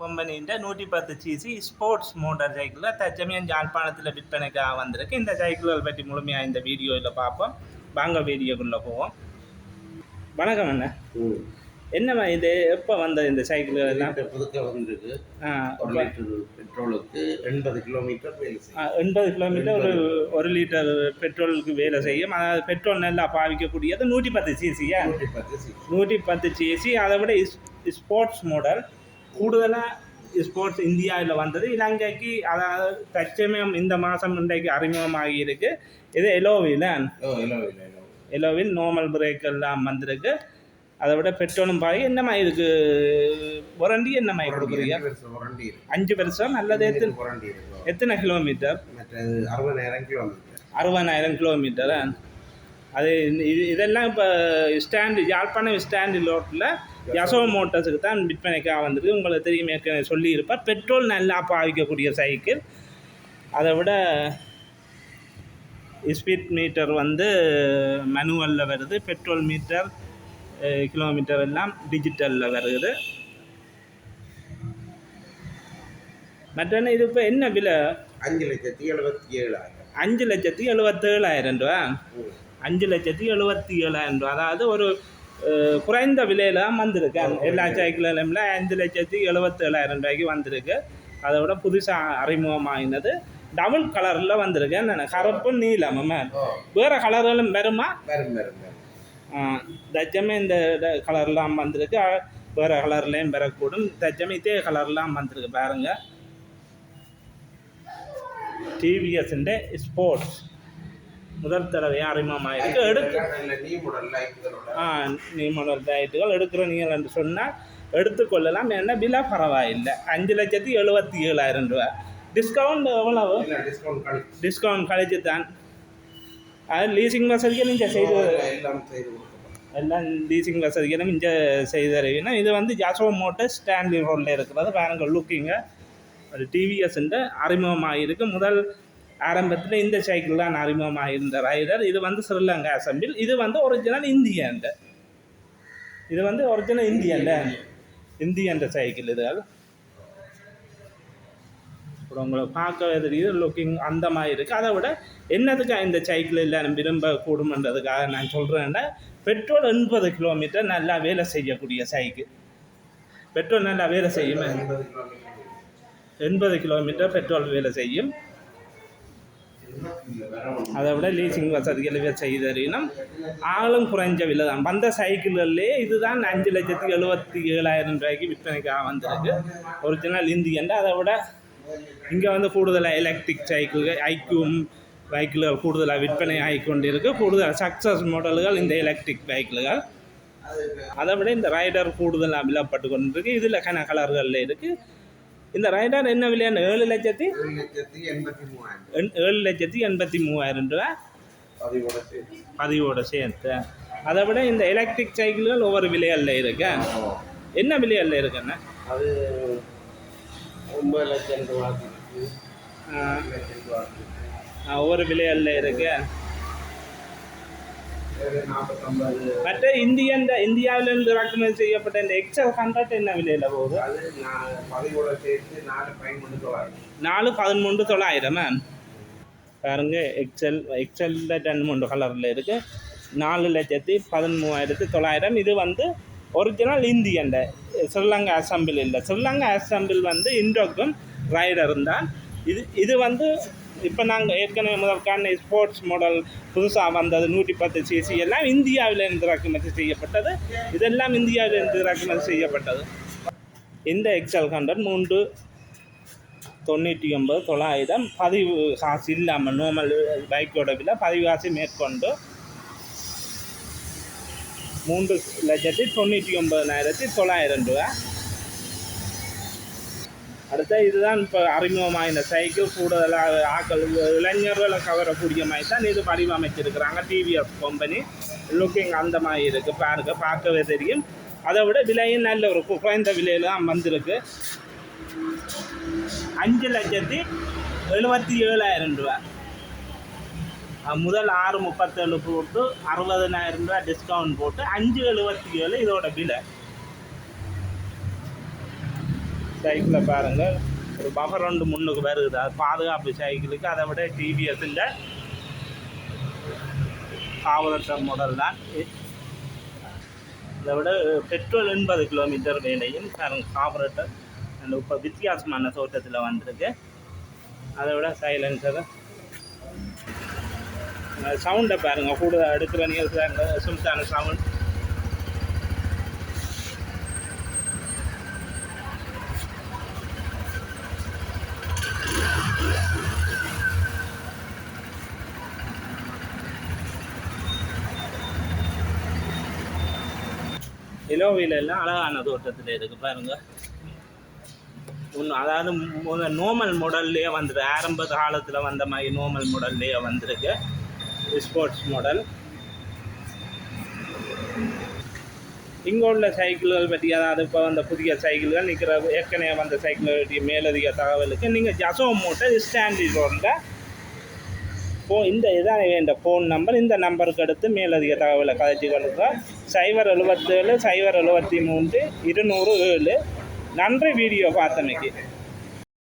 கம்பெனின்ற நூற்றி பத்து CC sports motor சைக்கிளில் தற்சமயம் யாழ்ப்பாணத்தில் விற்பனைக்காக வந்திருக்கு. இந்த சைக்கிள்கள் பற்றி முழுமையாக இந்த வீடியோவில் பார்ப்போம். வாங்க வீடியோக்குள்ளே போவோம். வணக்கம் அண்ணா. ம். என்னம்மா இது? எப்போ வந்த இந்த சைக்கிள்கள் எல்லாம்? புதுக்க வந்திருக்கு. ஒரு லிட்டர் பெட்ரோலுக்கு எண்பது கிலோமீட்டர் வேலை செய்யும். எண்பது கிலோமீட்டர் ஒரு ஒரு லிட்டர் பெட்ரோலுக்கு வேலை செய்யும். அதாவது பெட்ரோல் நல்லா பாவிக்கக்கூடியது நூற்றி பத்து சிசியா? நூற்றி பத்து சிசி. அதை விட ஸ்போர்ட்ஸ் மாடல் கூடுதலாக ஸ்போர்ட்ஸ் இந்தியாவில் வந்தது இலங்கைக்கு அதாவது தற்சமயம் இந்த மாதம் இன்றைக்கு அறிமுகமாகி இருக்கு இது எலோவில் எலோவில் நார்மல் பிரேக் எல்லாம் வந்திருக்கு அதை விட பெட்ரோலும் பாய் என்னம்மா இதுக்கு வாரண்டி என்னம்மா கொடுக்குறீங்க அஞ்சு வருஷம் அல்லது எத்தனை எத்தனை கிலோமீட்டர் அறுபதாயிரம் கிலோமீட்டர் அறுபதாயிரம் கிலோமீட்டர் அது இது இதெல்லாம் இப்போ ஸ்டாண்டு யாழ்ப்பாணம் ஸ்டாண்டு லோட்டில் யசோ மோட்டர்ஸுக்கு தான் விற்பனைக்காக வந்திருக்கு. உங்களுக்கு தெரியும் ஏற்கனவே சொல்லியிருப்பார். பெட்ரோல் நல்லா பாவிக்கக்கூடிய சைக்கிள் அதை விட ஸ்பீட் மீட்டர் வந்து மேனுவலில் வருது. பெட்ரோல் மீட்டர் கிலோமீட்டர் எல்லாம் டிஜிட்டலில் வருது. மற்றொன்று இது இப்போ என்ன விலை? அஞ்சு லட்சத்தி எழுபத்தி ஏழாயிரம். அஞ்சு லட்சத்தி எழுபத்தேழாயிரம் ரூபா. அஞ்சு லட்சத்தி எழுபத்தி ஏழாயிரம் ரூபா. அதாவது ஒரு குறைந்த விலையில தான் வந்திருக்கு. எல்லா சைக்கிளும் அஞ்சு லட்சத்தி எழுபத்தேழாயிரம் ரூபாய்க்கு வந்திருக்கு. அதை விட புதுசாக அறிமுகமாகினது டபுள் கலரில் வந்திருக்கு. கருப்பு நீலம். ஓ வேறு கலர்களும் வருமா? தச்சமே இந்த கலர்லாம் வந்திருக்கு. வேறு கலர்லேயும் வரக்கூடும். தச்சமே இதே கலர்லாம் வந்திருக்கு. பாருங்க. டிவிஎஸ்ன்ற ஸ்போர்ட்ஸ் முதல் தடவை அறிமுகமாயிருக்கு. எடுக்க ஆ நீ முதல் டயட்டுகள் எடுக்கிற நீங்கள் என்று சொன்னால் எடுத்துக்கொள்ளலாம் என்ன விலை பரவாயில்லை. அஞ்சு லட்சத்தி எழுபத்தி ஏழாயிரம் ரூபா டிஸ்கவுண்ட் எவ்வளவு? டிஸ்கவுண்ட் கழிச்சு. தான். அது லீசிங் வசதிகள் நீங்கள் செய்து எல்லாம் லீசிங் வசதிகளும் இங்கே செய்து தருவீங்கன்னா இது வந்து ஜாசோ மோட்டர் ஸ்டான்லி ரோடில் இருக்கிறது. பாருங்க லுக்கிங்க ஒரு டிவிஎஸ்ன்ற அறிமுகமாக இருக்கு முதல் ஆரம்பத்தில் இந்த சைக்கிள் தான் அறிமுகமாக இருந்த ரைடர் இது வந்து ஸ்ரீலங்கா அசம்பிள் இது வந்து ஒரிஜினல் இந்தியன் இது வந்து ஒரிஜினல் இந்தியன் இந்தியன் சைக்கிள் இதுகள் அப்புறம் உங்களை பார்க்கவே தெரியுது. லுக்கிங் அந்த மாதிரி இருக்குது அதை விட என்னதுக்காக இந்த சைக்கிள் எல்லாரும் விரும்ப கூடுமன்றதுக்காக நான் சொல்கிறேன்னா பெட்ரோல் எண்பது கிலோமீட்டர் நல்லா வேலை செய்யக்கூடிய சைக்கிள் பெட்ரோல் நல்லா வேலை செய்யும். எண்பது கிலோமீட்டர் பெட்ரோல் வேலை செய்யும். அதை விட லீசிங் வசதிகளை செய்து தரணும் ஆளும் குறைஞ்ச விலை தான். வந்த சைக்கிள்லேயே இதுதான் அஞ்சு லட்சத்தி எழுபத்தி ஏழாயிரம் ரூபாய்க்கு விற்பனைக்காக வந்திருக்கு. ஒரிஜினல் இந்தியன் அதை விட இங்கே வந்து கூடுதலாக எலக்ட்ரிக் சைக்கிள்கள் ஐக்கியும் பைக்கிள்கள் கூடுதலாக விற்பனை ஆகிக்கொண்டிருக்கு. கூடுதல் சக்ஸஸ் மாடல்கள் இந்த எலக்ட்ரிக் பைக்கிள்கள் அதை விட இந்த ரைடர் கூடுதலாக விழப்பட்டு கொண்டிருக்கு. இதில் கன கலர்களில் இருக்குது இந்த ரைடர் என்ன விலையான? ஏழு லட்சத்தி? ஏழு லட்சத்தி எண்பத்தி மூவாயிரம் ரூபா பதிவோட சேர்த்து. அதை விட இந்த எலக்ட்ரிக் சைக்கிள்கள் ஒவ்வொரு விலைகளில் இருக்கு. என்ன விலைகளில் இருக்குண்ணே அது ஒன்பது லட்சம் ஆஹ், ஒவ்வொரு விலைகளில் இருக்கு. மற்ற இந்தியன் இந்தியாவிலிருந்து இறக்குமதி செய்யப்பட்ட இந்த எக்ஸல் ஹண்ட்ரட் என்ன விலையில் போகுது நாலு தொள்ளாயிரம் பதிமூன்று தொள்ளாயிரம் பாருங்க எக்ஸல் எக்ஸலில் ரெண்டு மூன்று கலரில் இருக்குது நாலு லட்சத்தி பதிமூவாயிரத்தி தொள்ளாயிரம் இது வந்து ஒரிஜினல் இந்தியன் ஸ்ரீலங்கா அசம்பிள் இல்லை ஸ்ரீலங்கா அசம்பிள் வந்து இண்டோக்கும் ரைடரும் தான் இது இது வந்து இப்போ நாங்கள் ஏற்கனவே முதல் ஸ்போர்ட்ஸ் மாடல் புதுசாக வந்தது நூற்றி பத்து சிசி எல்லாம் இந்தியாவிலிருந்து இறக்குமதி செய்யப்பட்டது. இதெல்லாம் இந்தியாவிலிருந்து இறக்குமதி செய்யப்பட்டது. இந்த எக்ஸல் ஹண்ட்ரட் மூன்று தொண்ணூற்றி ஒன்பது தொள்ளாயிரம் பதிவு காசு இல்லாமல் நார்மல் பைக்கோட விலை பதிவு காசு மேற்கொண்டு மூன்று லட்சத்தி தொண்ணூற்றி ஒன்பதாயிரத்தி தொள்ளாயிரம் ரூபா அடுத்த இதுதான் இப்போ அறிமுகமாக இந்த சைக்கிள் கூடுதலாக ஆக்கள் இளைஞர்களை கவரக்கூடிய மாதிரி தான் இது வடிவமைச்சிருக்கிறாங்க டிவிஎஃப் கம்பெனி லுக்கிங் அந்த மாதிரி இருக்குது பாருங்க பார்க்கவே தெரியும். அதை விட விலையும் நல்ல ஒரு குறைந்த விலையில் தான் வந்திருக்கு. அஞ்சு லட்சத்தி எழுபத்தி ஏழாயிரம் ரூபா. முதல் ஆறு முப்பத்தேழு போட்டு அறுபதனாயிரம் ரூபா டிஸ்கவுண்ட் போட்டு அஞ்சு எழுபத்தி ஏழு இதோட விலை. சைக்கிளை பாருங்கள் ஒரு பஃபர் ரெண்டு முன்னுக்கு வருது. அது பாதுகாப்பு சைக்கிளுக்கு. அதை விட டிவிஎஸ் இல்லை காவலர் மாடல் தான். அதை இதை விட பெட்ரோல் எண்பது கிலோமீட்டர் வேலையும் கார்பரேட்டர் அந்த இப்போ வித்தியாசமான தோட்டத்தில் வந்திருக்கு. அதை விட சைலன்சர் சவுண்டை பாருங்கள் கூட எடுக்கிற நீங்கள் சுல்தான சவுண்ட் இலோவில எல்லாம் அழகான தோட்டத்தில் இருக்கு பாருங்க. ஒன்று அதாவது நோமல் மாடல்லையே வந்துருக்கு. ஆரம்ப காலத்தில் வந்த மாதிரி நோமல் மாடல்லையே வந்திருக்கு. ஸ்போர்ட்ஸ் மாடல் இங்கே உள்ள சைக்கிள்கள் பற்றி அதாவது இப்போ வந்த புதிய சைக்கிள்கள் நிற்கிற ஏற்கனவே வந்த சைக்கிள்கள் பற்றி மேலதிக தகவலுக்கு நீங்கள் ஜசோ மோட்டர் ஸ்டாண்டி ரோடில் ஃபோ இந்த இதான் இந்த ஃபோன் நம்பர் இந்த நம்பருக்கு அடுத்து மேலதிக தகவலை கதைச்சி கொள்ளுங்க சைபர் எழுபத்தேழு சைபர் எழுபத்தி மூன்று இருநூறு ஏழு. நன்றி வீடியோ பார்த்தமைக்கு.